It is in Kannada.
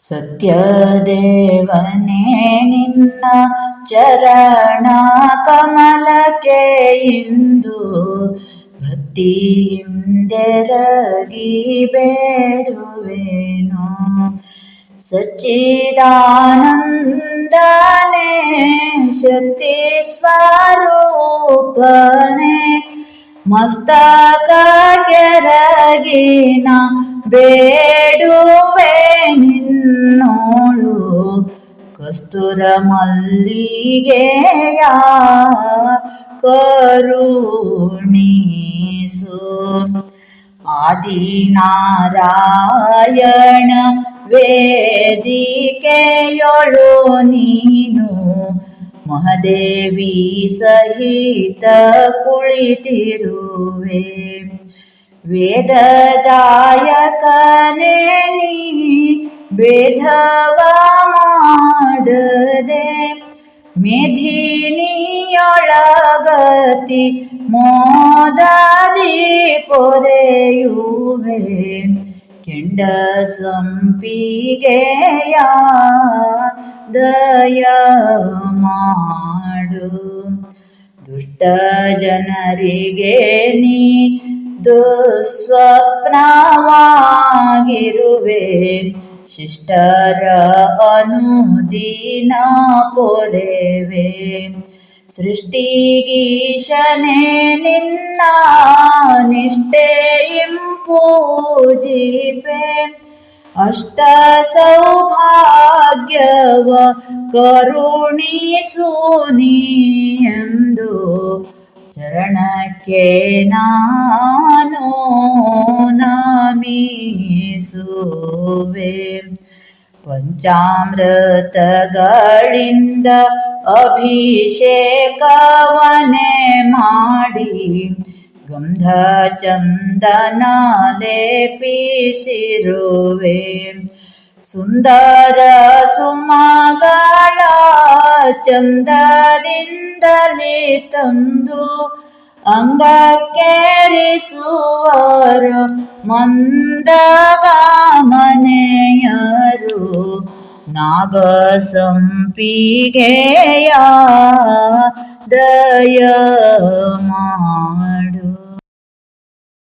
ಸತ್ಯದೇವನೇ ನಿನ್ನ ಚರಣ ಕಮಲಕ್ಕೆ ಇಂದು ಭಕ್ತಿಯಿಂದೆರಗಿ ಬೇಡುವೆನು. ಸಚ್ಚಿದಾನಂದನೇ ಶಕ್ತಿ ಸ್ವರೂಪನೆ ಮಸ್ತಕ ಕೆರಗಿನ ಬೇಡುವೆ ನಿನ್ನೋಳು ಕಸ್ತೂರ ಮಲ್ಲಿಗೆಯ ಕರುಣಿಸು. ಆದಿನಾರಾಯಣ ವೇದಿಕೆಯೊಳು ನೀನು ಮಹದೇವಿ ಸಹಿತ ಕುಳಿತಿರುವೆ. ವೇದದಾಯಕನೇ ನೀ ಭೇದವ ಮೇಧಿನಿಯೊಳಗತಿ ಮೋದದಿ ಪೊರೆಯುವೆ. ಕೆಂಡ ಸಂಪಿಗೆಯ ದಯ ಮಾಡು. ದುಷ್ಟ ಜನರಿಗೆ ನೀ ದುಸ್ವಪ್ನವಾಗಿರುವೆ. ಶಿಷ್ಟರ ಅನುದಿನ ಪೊರೆವೆ सृष्टिगीशने निन्नानिष्ठेयिं पूजिपे अष्टसौभाग्यव करुणीषूनि दो चरणक्येना नो नमि सुवे ಪಂಚಾಮೃತಗಳಿಂದ ಅಭಿಷೇಕವನೆ ಮಾಡಿ ಗಂಧ ಚಂದನ ಲೇಪಿಸಿರುವೆ ಸುಂದರ ಸುಮಗಳ ಚಂದದಿಂದಲೇ ತಂದು ಅಂಗಕ್ಕೇರಿಸುವರ ಮಂದಗಾಮನೆಯರು ನಾಗ ಸಂಪಿಗೆಯ ದಯ ಮಾಡು